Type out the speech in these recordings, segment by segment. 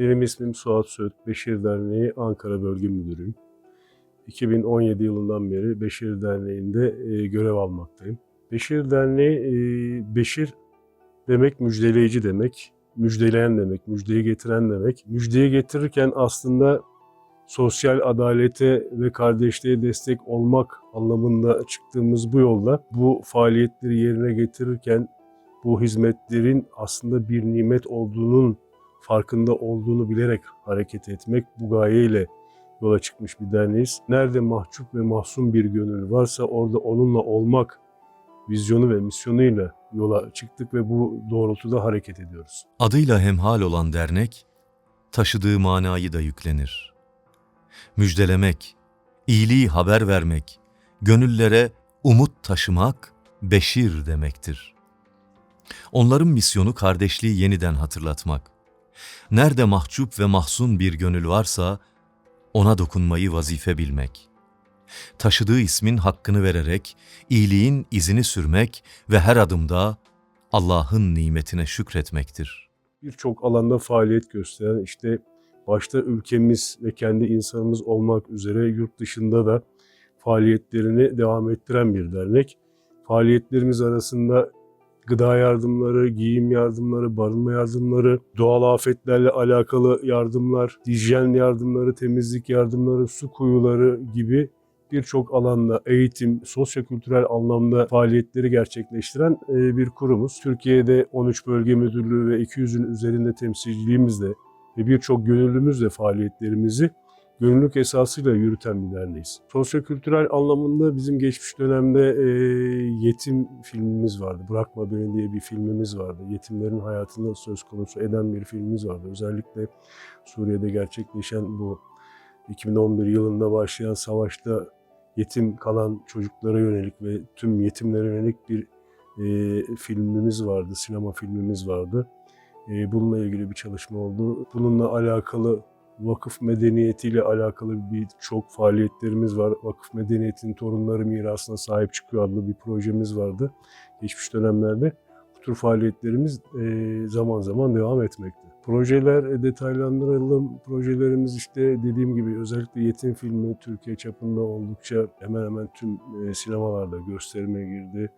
Benim ismim Suat Söğüt, Beşir Derneği Ankara Bölge Müdürüyüm. 2017 yılından beri Beşir Derneği'nde e, görev almaktayım. Beşir Derneği, e, Beşir demek müjdeleyici demek, müjdeleyen demek, müjdeyi getiren demek. Müjdeyi getirirken aslında sosyal adalete ve kardeşliğe destek olmak anlamında çıktığımız bu yolda bu faaliyetleri yerine getirirken bu hizmetlerin aslında bir nimet olduğunun farkında olduğunu bilerek hareket etmek bu gayeyle yola çıkmış bir derneğiz. Nerede mahcup ve mahzun bir gönül varsa orada onunla olmak vizyonu ve misyonuyla yola çıktık ve bu doğrultuda hareket ediyoruz. Adıyla hemhal olan dernek, taşıdığı manayı da yüklenir. Müjdelemek, iyiliği haber vermek, gönüllere umut taşımak, beşir demektir. Onların misyonu kardeşliği yeniden hatırlatmak. Nerede mahcup ve mahzun bir gönül varsa, ona dokunmayı vazife bilmek. Taşıdığı ismin hakkını vererek, iyiliğin izini sürmek ve her adımda Allah'ın nimetine şükretmektir. Birçok alanda faaliyet gösteren işte başta ülkemiz ve kendi insanımız olmak üzere yurt dışında da faaliyetlerini devam ettiren bir dernek. Faaliyetlerimiz arasında gıda yardımları, giyim yardımları, barınma yardımları, doğal afetlerle alakalı yardımlar, hijyen yardımları, temizlik yardımları, su kuyuları gibi birçok alanda eğitim, sosyo-kültürel anlamda faaliyetleri gerçekleştiren e, bir kurumuz. Türkiye'de 13 bölge müdürlüğü ve 200'ün üzerinde temsilciliğimizle ve birçok gönüllümüzle faaliyetlerimizi gönüllülük esasıyla yürüten bir derneğiz. Sosyo-kültürel anlamında bizim geçmiş dönemde e, yetim filmimiz vardı. Bırakma Beni diye bir filmimiz vardı. Yetimlerin hayatını söz konusu eden bir filmimiz vardı. Özellikle Suriye'de gerçekleşen bu 2011 yılında başlayan savaşta yetim kalan çocuklara yönelik ve tüm yetimlere yönelik bir e, filmimiz vardı, sinema filmimiz vardı. E, bununla ilgili bir çalışma oldu. Bununla alakalı vakıf medeniyetiyle alakalı birçok faaliyetlerimiz var. Vakıf medeniyetinin torunları mirasına sahip çıkıyor adlı bir projemiz vardı geçmiş dönemlerde. Bu tür faaliyetlerimiz e, zaman zaman devam etmekte. Projeler e, detaylandıralım. Projelerimiz işte dediğim gibi özellikle yetim filmi Türkiye çapında oldukça hemen hemen tüm e, sinemalarda gösterime girdi.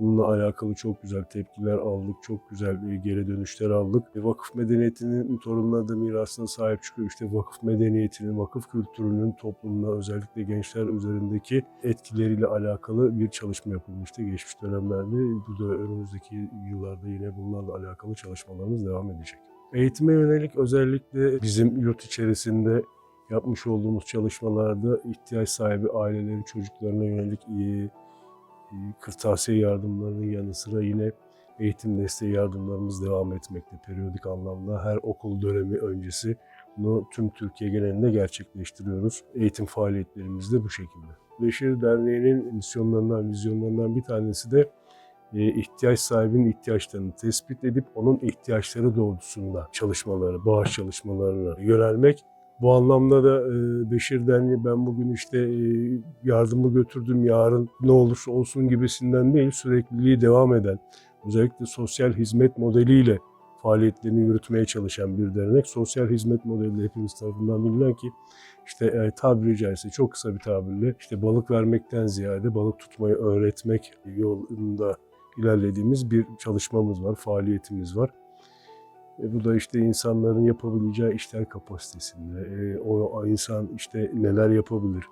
Bununla alakalı çok güzel tepkiler aldık, çok güzel e, geri dönüşler aldık. E, Vakıf medeniyetinin torunları da mirasına sahip çıkıyor. İşte vakıf medeniyetinin, vakıf kültürünün toplumda özellikle gençler üzerindeki etkileriyle alakalı bir çalışma yapılmıştı geçmiş dönemlerde. Bu da önümüzdeki yıllarda yine bunlarla alakalı çalışmalarımız devam edecek. Eğitime yönelik özellikle bizim yurt içerisinde yapmış olduğumuz çalışmalarda ihtiyaç sahibi aileleri çocuklarına yönelik iyi kırtasiye yardımlarının yanı sıra yine eğitim desteği yardımlarımız devam etmekte. Periyodik anlamda her okul dönemi öncesi bunu tüm Türkiye genelinde gerçekleştiriyoruz. Eğitim faaliyetlerimiz de bu şekilde. Beşir Derneği'nin misyonlarından, vizyonlarından bir tanesi de e, ihtiyaç sahibinin ihtiyaçlarını tespit edip onun ihtiyaçları doğrultusunda çalışmaları, bağış çalışmalarına yönelmek. Bu anlamda da e, Beşir Derneği ben bugün işte e, yardımı götürdüm yarın ne olursa olsun gibisinden değil sürekliliği devam eden özellikle sosyal hizmet modeliyle faaliyetlerini yürütmeye çalışan bir dernek. Sosyal hizmet modeli de hepimiz tarafından bilinen ki işte e, tabiri caizse çok kısa bir tabirle işte balık vermekten ziyade balık tutmayı öğretmek yolunda ilerlediğimiz bir çalışmamız var, faaliyetimiz var. E, bu da işte insanların yapabileceği işler kapasitesinde. E, o insan işte neler yapabilir?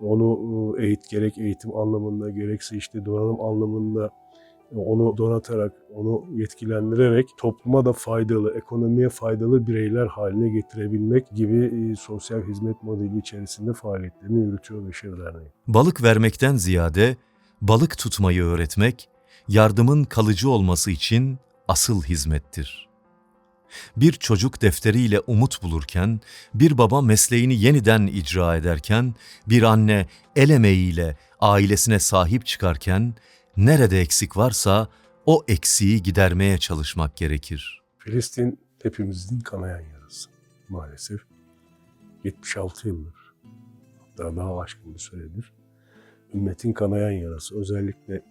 Onu e, eğit gerek eğitim anlamında gerekse işte donanım anlamında e, onu donatarak, onu yetkilendirerek topluma da faydalı, ekonomiye faydalı bireyler haline getirebilmek gibi e, sosyal hizmet modeli içerisinde faaliyetlerini yürütüyor Beşir Derneği. Balık vermekten ziyade balık tutmayı öğretmek, yardımın kalıcı olması için asıl hizmettir. Bir çocuk defteriyle umut bulurken, bir baba mesleğini yeniden icra ederken, bir anne el emeğiyle ailesine sahip çıkarken, nerede eksik varsa o eksiği gidermeye çalışmak gerekir. Filistin hepimizin kanayan yarası maalesef. 76 yıldır, hatta daha aşkın bir süredir. Ümmetin kanayan yarası. Özellikle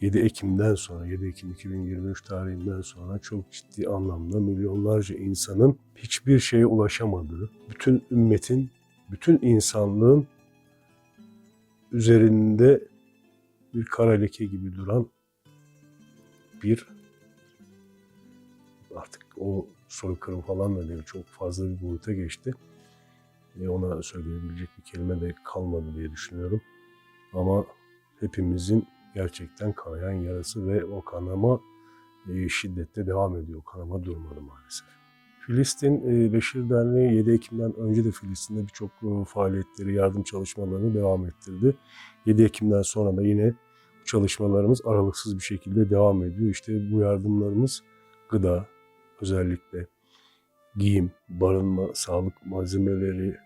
7 Ekim'den sonra, 7 Ekim 2023 tarihinden sonra çok ciddi anlamda milyonlarca insanın hiçbir şeye ulaşamadığı, bütün ümmetin, bütün insanlığın üzerinde bir kara leke gibi duran bir artık o soykırım falan da değil çok fazla bir boyuta geçti. E ona söyleyebilecek bir kelime de kalmadı diye düşünüyorum. Ama hepimizin gerçekten kanayan yarası ve o kanama e, şiddetle devam ediyor. Kanama durmadı maalesef. Filistin e, Beşir Derneği 7 Ekim'den önce de Filistin'de birçok e, faaliyetleri, yardım çalışmalarını devam ettirdi. 7 Ekim'den sonra da yine çalışmalarımız aralıksız bir şekilde devam ediyor. İşte bu yardımlarımız gıda, özellikle giyim, barınma, sağlık malzemeleri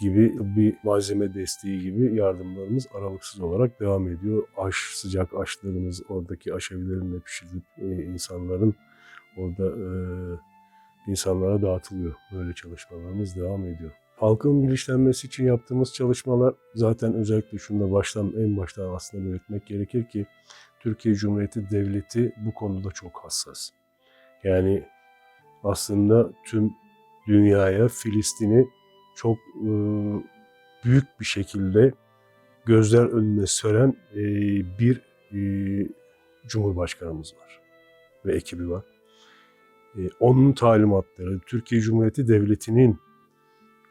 gibi bir malzeme desteği gibi yardımlarımız aralıksız olarak devam ediyor. Aş, sıcak aşlarımız oradaki aş evlerinde pişirilip e, insanların orada e, insanlara dağıtılıyor. Böyle çalışmalarımız devam ediyor. Halkın bilinçlenmesi için yaptığımız çalışmalar zaten özellikle şunda baştan en baştan aslında belirtmek gerekir ki Türkiye Cumhuriyeti Devleti bu konuda çok hassas. Yani aslında tüm dünyaya Filistin'i çok e, büyük bir şekilde gözler önüne süren e, bir e, Cumhurbaşkanımız var ve ekibi var. E, onun talimatları, Türkiye Cumhuriyeti Devleti'nin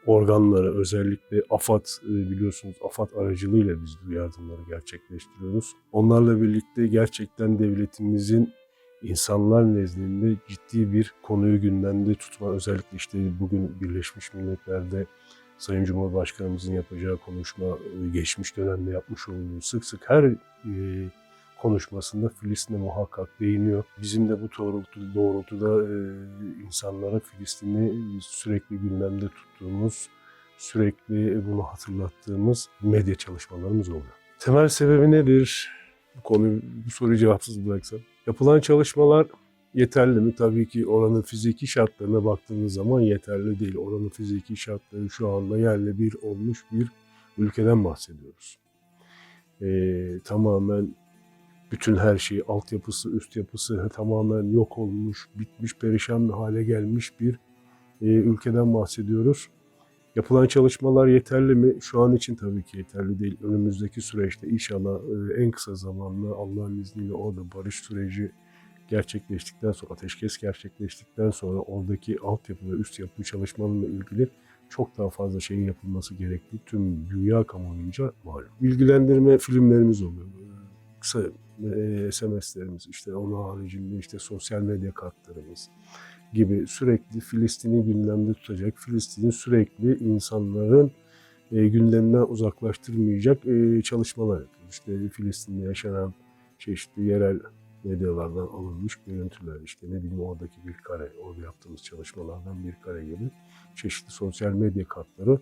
organları özellikle AFAD e, biliyorsunuz AFAD aracılığıyla biz bu yardımları gerçekleştiriyoruz. Onlarla birlikte gerçekten devletimizin insanlar nezdinde ciddi bir konuyu gündemde tutma özellikle işte bugün Birleşmiş Milletler'de Sayın Cumhurbaşkanımızın yapacağı konuşma e, geçmiş dönemde yapmış olduğu sık sık her e, konuşmasında Filistin'e muhakkak değiniyor. Bizim de bu doğrultuda, doğrultuda e, insanlara Filistin'i sürekli gündemde tuttuğumuz, sürekli bunu hatırlattığımız medya çalışmalarımız oluyor. Temel sebebi nedir? Bu konuyu, bu soruyu cevapsız bıraksam. Yapılan çalışmalar yeterli mi? Tabii ki oranın fiziki şartlarına baktığınız zaman yeterli değil. Oranın fiziki şartları şu anda yerle bir olmuş bir ülkeden bahsediyoruz. Ee, tamamen bütün her şey, altyapısı, üst yapısı tamamen yok olmuş, bitmiş, perişan bir hale gelmiş bir e, ülkeden bahsediyoruz. Yapılan çalışmalar yeterli mi? Şu an için tabii ki yeterli değil. Önümüzdeki süreçte inşallah e, en kısa zamanda Allah'ın izniyle orada barış süreci gerçekleştikten sonra, ateşkes gerçekleştikten sonra oradaki altyapı ve üst yapı çalışmalarıyla ilgili çok daha fazla şeyin yapılması gerektiği tüm dünya kamuoyunca malum. Bilgilendirme filmlerimiz oluyor. Kısa e, SMS'lerimiz, işte onun haricinde işte sosyal medya kartlarımız, gibi sürekli Filistin'i gündemde tutacak, Filistin'in sürekli insanların e, gündeminden uzaklaştırmayacak e, çalışmalar. İşte Filistin'de yaşanan çeşitli yerel medyalardan alınmış görüntüler, işte ne bileyim oradaki bir kare, orada yaptığımız çalışmalardan bir kare gibi çeşitli sosyal medya kartları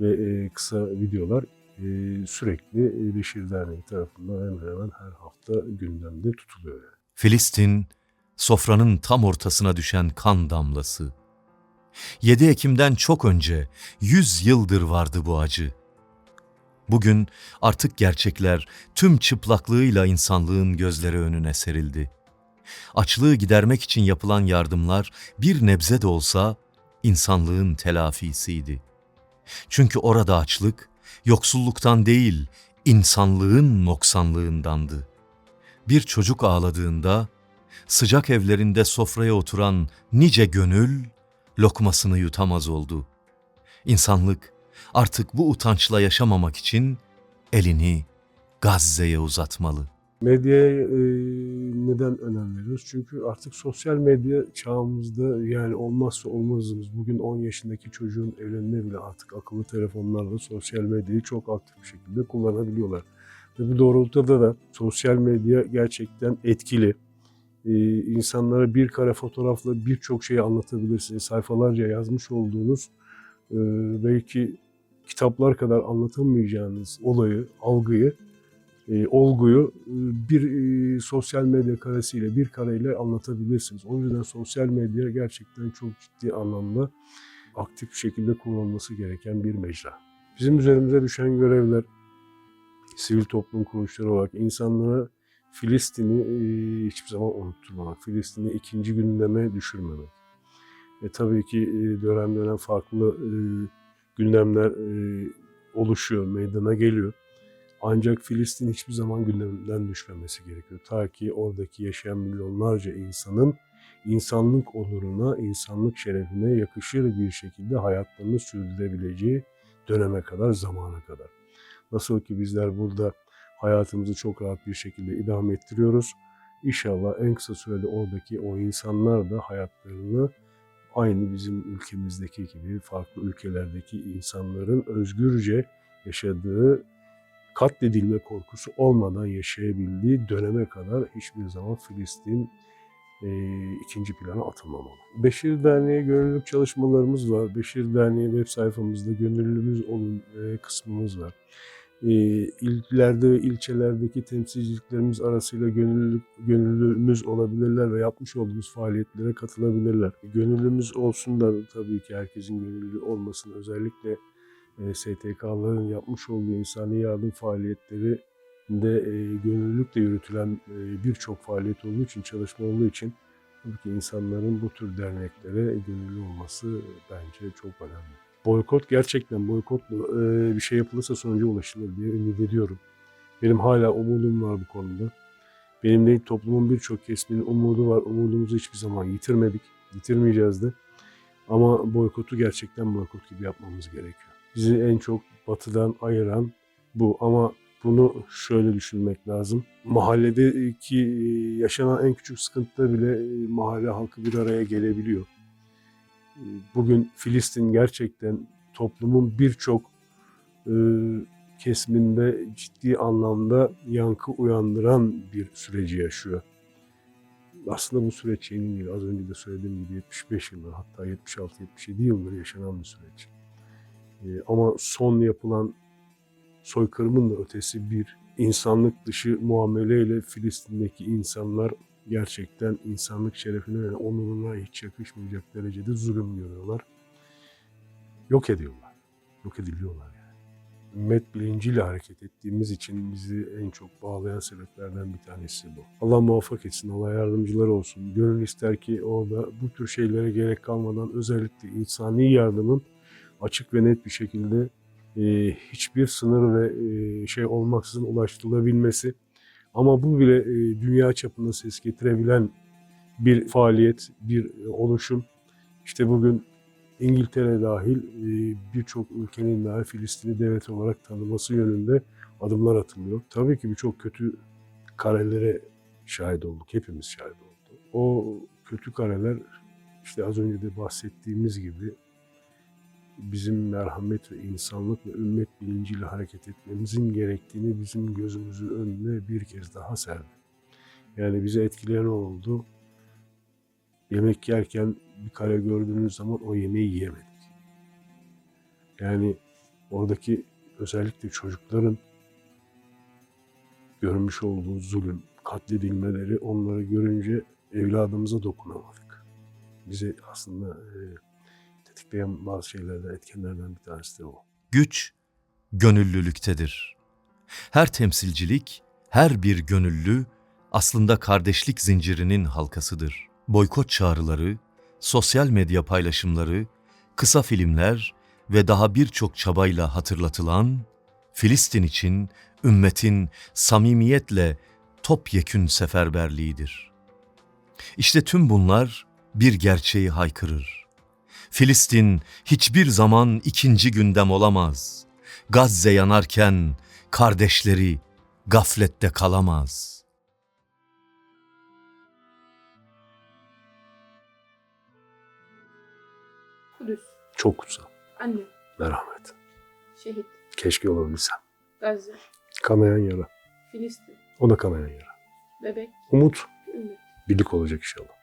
ve e, kısa videolar e, sürekli Beşir Derneği tarafından hemen hemen her hafta gündemde tutuluyor. Filistin, sofranın tam ortasına düşen kan damlası. 7 Ekim'den çok önce 100 yıldır vardı bu acı. Bugün artık gerçekler tüm çıplaklığıyla insanlığın gözleri önüne serildi. Açlığı gidermek için yapılan yardımlar bir nebze de olsa insanlığın telafisiydi. Çünkü orada açlık yoksulluktan değil, insanlığın noksanlığındandı. Bir çocuk ağladığında sıcak evlerinde sofraya oturan nice gönül lokmasını yutamaz oldu. İnsanlık artık bu utançla yaşamamak için elini Gazze'ye uzatmalı. Medyaya e, neden önem veriyoruz? Çünkü artık sosyal medya çağımızda yani olmazsa olmazımız. Bugün 10 yaşındaki çocuğun elinde bile artık akıllı telefonlarla sosyal medyayı çok aktif bir şekilde kullanabiliyorlar. Ve bu doğrultuda da sosyal medya gerçekten etkili. Ee, insanlara bir kare fotoğrafla birçok şeyi anlatabilirsiniz. Sayfalarca yazmış olduğunuz e, belki kitaplar kadar anlatamayacağınız olayı, algıyı, e, olguyu e, bir e, sosyal medya karesiyle, bir kareyle anlatabilirsiniz. O yüzden sosyal medya gerçekten çok ciddi anlamda aktif bir şekilde kullanılması gereken bir mecra. Bizim üzerimize düşen görevler sivil toplum kuruluşları olarak insanlara Filistin'i hiçbir zaman unutturmamak, Filistin'i ikinci gündeme düşürmemek. E, tabii ki dönem dönem farklı gündemler oluşuyor, meydana geliyor. Ancak Filistin hiçbir zaman gündemden düşmemesi gerekiyor. Ta ki oradaki yaşayan milyonlarca insanın insanlık onuruna, insanlık şerefine yakışır bir şekilde hayatlarını sürdürebileceği döneme kadar, zamana kadar. Nasıl ki bizler burada hayatımızı çok rahat bir şekilde idame ettiriyoruz. İnşallah en kısa sürede oradaki o insanlar da hayatlarını aynı bizim ülkemizdeki gibi farklı ülkelerdeki insanların özgürce yaşadığı katledilme korkusu olmadan yaşayabildiği döneme kadar hiçbir zaman Filistin e, ikinci plana atılmamalı. Beşir Derneği gönüllülük çalışmalarımız var. Beşir Derneği web sayfamızda gönüllümüz olun e, kısmımız var. E, illerde ve ilçelerdeki temsilciliklerimiz arasıyla gönüllülük, gönüllümüz olabilirler ve yapmış olduğumuz faaliyetlere katılabilirler. Gönüllümüz olsunlar tabii ki herkesin gönüllü olmasını özellikle e, STK'ların yapmış olduğu insani yardım faaliyetleri de e, gönüllülükle yürütülen e, birçok faaliyet olduğu için, çalışma olduğu için tabii ki insanların bu tür derneklere gönüllü olması bence çok önemli. Boykot gerçekten boykotla bir şey yapılırsa sonuca ulaşılır diye ümit ediyorum. Benim hala umudum var bu konuda. Benim değil toplumun birçok kesiminin umudu var. Umudumuzu hiçbir zaman yitirmedik. Yitirmeyeceğiz de. Ama boykotu gerçekten boykot gibi yapmamız gerekiyor. Bizi en çok batıdan ayıran bu ama bunu şöyle düşünmek lazım. Mahalledeki yaşanan en küçük sıkıntıda bile mahalle halkı bir araya gelebiliyor. E, Bugün Filistin gerçekten toplumun birçok e, kesiminde ciddi anlamda yankı uyandıran bir süreci yaşıyor. Aslında bu süreç yeni değil. Az önce de söylediğim gibi 75 yıldır hatta 76-77 yıldır yaşanan bir süreç. E, ama son yapılan soykırımın da ötesi bir insanlık dışı muameleyle Filistin'deki insanlar gerçekten insanlık şerefine ve onuruna hiç yakışmayacak derecede zulüm görüyorlar. Yok ediyorlar. Yok ediliyorlar yani. Ümmet bilinciyle hareket ettiğimiz için bizi en çok bağlayan sebeplerden bir tanesi bu. Allah muvaffak etsin, Allah yardımcılar olsun. Gönül ister ki orada bu tür şeylere gerek kalmadan özellikle insani yardımın açık ve net bir şekilde e, hiçbir sınır ve e, şey olmaksızın ulaştırılabilmesi. Ama bu bile e, dünya çapında ses getirebilen bir faaliyet, bir e, oluşum. İşte bugün İngiltere dahil e, birçok ülkenin dahi Filistin'i devlet olarak tanıması yönünde adımlar atılıyor. Tabii ki birçok kötü karelere şahit olduk. Hepimiz şahit olduk. O kötü kareler işte az önce de bahsettiğimiz gibi bizim merhamet ve insanlık ve ümmet bilinciyle hareket etmemizin gerektiğini bizim gözümüzün önüne bir kez daha serdi. Yani bizi etkileyen oldu. Yemek yerken bir kare gördüğünüz zaman o yemeği yiyemedik. Yani oradaki özellikle çocukların görmüş olduğu zulüm, katledilmeleri onları görünce evladımıza dokunamadık. Bizi aslında e, tetikleyen bazı şeylerden, etkenlerden bir tanesi de o. Güç gönüllülüktedir. Her temsilcilik, her bir gönüllü aslında kardeşlik zincirinin halkasıdır. Boykot çağrıları, sosyal medya paylaşımları, kısa filmler ve daha birçok çabayla hatırlatılan Filistin için ümmetin samimiyetle topyekün seferberliğidir. İşte tüm bunlar bir gerçeği haykırır. Filistin hiçbir zaman ikinci gündem olamaz. Gazze yanarken kardeşleri gaflette kalamaz. Kudüs, Çok kutsal. anne, Merhamet. şehit, Keşke olabilsem. Gazze, Kanayan yara. Filistin, O da kanayan yara. bebek, Umut ümmet. birlik olacak inşallah.